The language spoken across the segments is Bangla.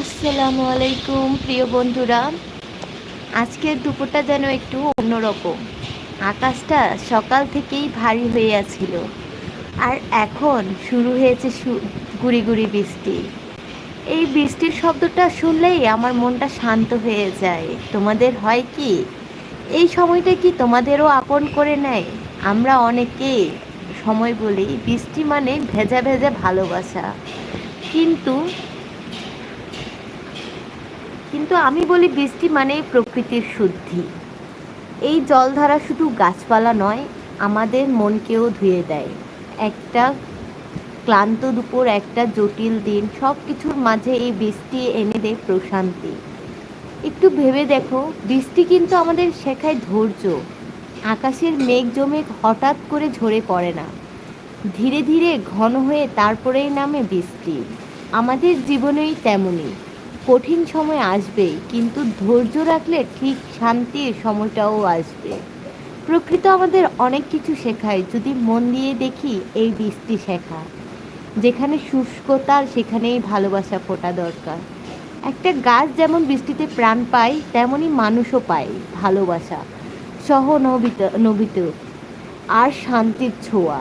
আসসালামু আলাইকুম, প্রিয় বন্ধুরা। আজকের দুপুরটা যেন একটু অন্যরকম। আকাশটা সকাল থেকেই ভারী হয়ে আছিল। আর এখন শুরু হয়েছে গুড়ি গুড়ি বৃষ্টি। এই বৃষ্টির শব্দটা শুনলেই আমার মনটা শান্ত হয়ে যায়। তোমাদের হয় কি? এই সময়টা কি তোমাদেরও আপন করে নেয়? আমরা অনেকে সময় বলি বৃষ্টি মানে ভেজা ভেজা ভালোবাসা। কিন্তু কিন্তু আমি বলি বৃষ্টি মানে প্রকৃতির শুদ্ধি। এই জলধারা শুধু গাছপালা নয়, আমাদের মনকেও ধুয়ে দেয়। একটা ক্লান্ত দুপুর, একটা জটিল দিন সব কিছুর মাঝে এই বৃষ্টি এনে দেয় প্রশান্তি। একটু ভেবে দেখো, বৃষ্টি কিন্তু আমাদের শেখায় ধৈর্য। আকাশের মেঘ জমে হঠাৎ করে ঝরে পড়ে না। ধীরে ধীরে ঘন হয়ে তারপরেই নামে বৃষ্টি। আমাদের জীবনেই তেমনই। কঠিন সময় আসবেই, কিন্তু ধৈর্য রাখলে ঠিক শান্তির সময়টাও আসবে। প্রকৃত আমাদের অনেক কিছু শেখায়, যদি মন দিয়ে দেখি এই বৃষ্টি শেখা। যেখানে শুষ্কতা সেখানেই ভালোবাসা ফোটা দরকার। একটা গাছ যেমন বৃষ্টিতে প্রাণ পায়, তেমনই মানুষও পায় ভালোবাসা, সহনবিত নবিত আর শান্তির ছোঁয়া।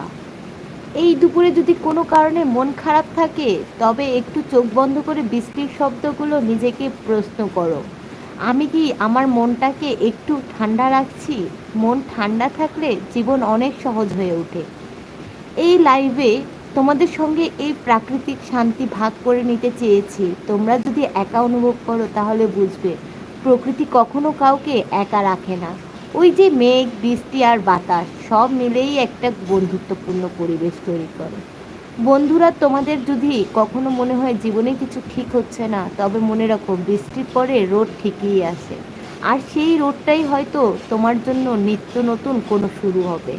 এই দুপুরে যদি কোনো কারণে মন খারাপ থাকে, তবে একটু চোখ বন্ধ করে বৃষ্টির শব্দগুলো নিজেকে প্রশ্ন করো। আমি কি আমার মনটাকে একটু ঠান্ডা রাখছি? মন ঠান্ডা থাকলে জীবন অনেক সহজ হয়ে ওঠে। এই লাইভে তোমাদের সঙ্গে এই প্রাকৃতিক শান্তি ভাগ করে নিতে চেয়েছি। তোমরা যদি একা অনুভব করো, তাহলে বুঝবে, প্রকৃতি কখনো কাউকে একা রাখে না। ওই যে মেঘ, বৃষ্টি আর বাতাস, সব মিলেই একটা বন্ধুত্বপূর্ণ পরিবেশ তৈরি করে। বন্ধুরা, তোমাদের যদি কখনো মনে হয় জীবনে কিছু ঠিক হচ্ছে না, তবে মনে রাখো, বৃষ্টির পরে রোড ঠিকই আসে। আর সেই রোডটাই হয়তো তোমার জন্য নিত্য নতুন কোনো শুরু হবে।